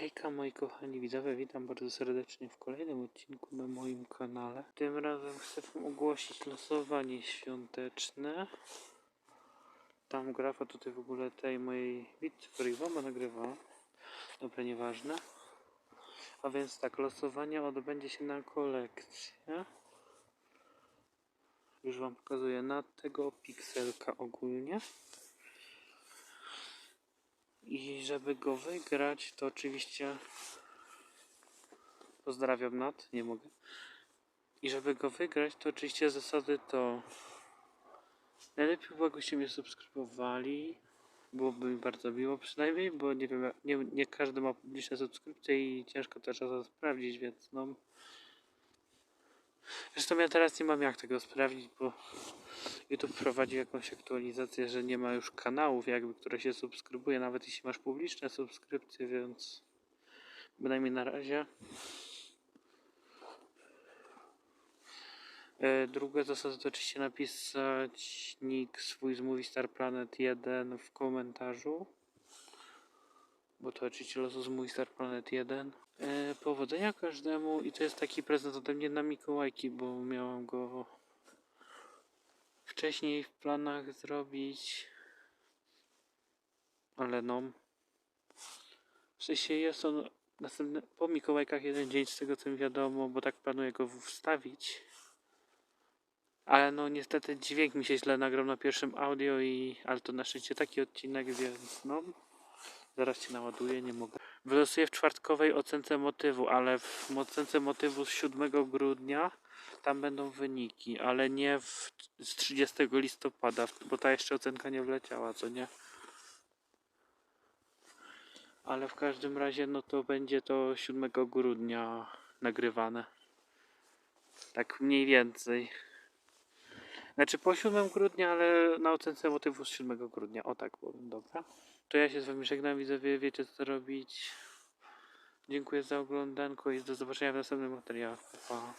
Hejka moi kochani widzowie, witam bardzo serdecznie w kolejnym odcinku na moim kanale. Tym razem chcę wam ogłosić losowanie świąteczne. Tam grafa tutaj w ogóle tej mojej której wam nagrywa. Dobra, nieważne. A więc tak, losowanie odbędzie się na kolekcję. Już wam pokazuję na tego pikselka ogólnie. I żeby go wygrać, to oczywiście pozdrawiam Nat, nie mogę. I żeby go wygrać, to oczywiście zasady to najlepiej było, jakbyście mnie subskrybowali. Byłoby mi bardzo miło przynajmniej, bo nie wiem, nie, nie każdy ma publiczne subskrypcje i ciężko to czasem sprawdzić, więc no. Zresztą ja teraz nie mam jak tego sprawdzić, bo YouTube prowadzi jakąś aktualizację, że nie ma już kanałów jakby, które się subskrybuje, nawet jeśli masz publiczne subskrypcje, więc bynajmniej na razie. E, Druga zasada to oczywiście napisać nick swój z Movie Planet 1 w komentarzu. Bo to oczywiście losu z Movie Planet 1. E, powodzenia każdemu i to jest taki prezent ode mnie na Mikołajki, bo miałam go wcześniej w planach zrobić. Ale no. W sensie jest on następny, po Mikołajkach jeden dzień z tego co mi wiadomo, bo tak planuję go wstawić. Ale no niestety dźwięk mi się źle nagrał na pierwszym audio i ale to na szczęście taki odcinek, więc no zaraz cię naładuję, nie mogę. Wylosuję w czwartkowej ocence motywu, ale w ocence motywu z 7 grudnia tam będą wyniki, ale nie w, z 30 listopada, bo ta jeszcze ocenka nie wleciała, co nie? Ale w każdym razie no to będzie to 7 grudnia nagrywane. Tak mniej więcej. Znaczy po 7 grudnia, ale na ocence motywu z 7 grudnia. O tak powiem, dobra. To ja się z wami żegnam, widzowie, wiecie co robić. Dziękuję za oglądanko i do zobaczenia w następnym materiale. Pa.